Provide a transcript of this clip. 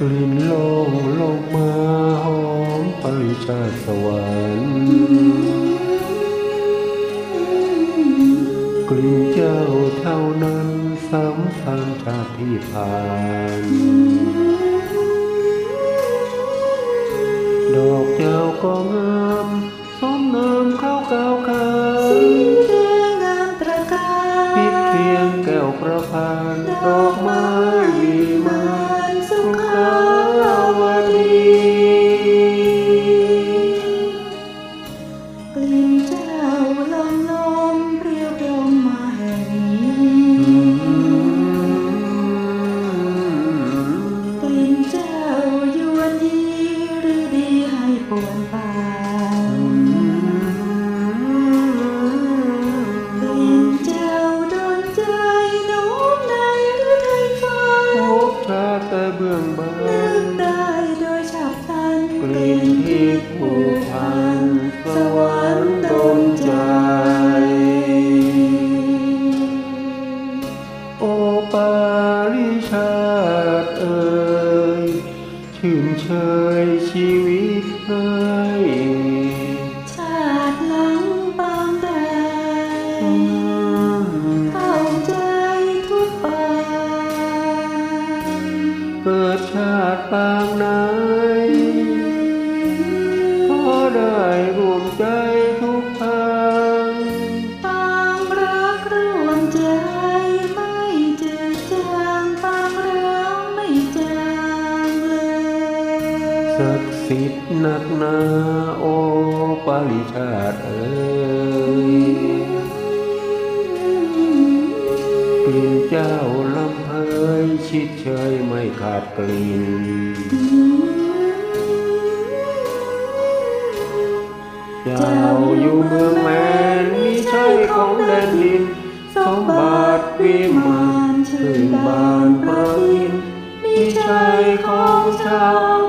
กลิ่นโลงลงมาหอมปริชาติสวรรค์กลิ่นเจ้าเท่านั้นสัมพันธ์ชาติที่ผ่านดอกเจ้าก็งามสมนามเข้าเก้าวขานแดงงามตระการพิดเพียงแก้วประพานดอกไม้ เจ้าลมลมเปรี้ยวดมมาแห่งนี้กลิ่นเจ้ายวนยีหรือดีให้ปวนปานกลิ่นเจ้าโดนใจโน้มในหรือไทยฟ้าพบชาติแต่เบื้องบานึนกได้โดยฉับพลันกลิ่นที่ ติเอ่ยชื่นเชยชีวิตให้ชาติหลังปางแดงเข้าใจทุกปางเกิดชาติปางไหนขอได้รวมใจ ศักดิ์สิทธิ์นักนาโอปาริชาติเอ่ยกลิ่นเจ้าลำเพยชิดเชยไม่ขาดกลิ่นเจ้าอยู่เมืองแมนมิใช่ของแดนดินสมบัติวิมานชื่นบานประทินมิใช่ของชาว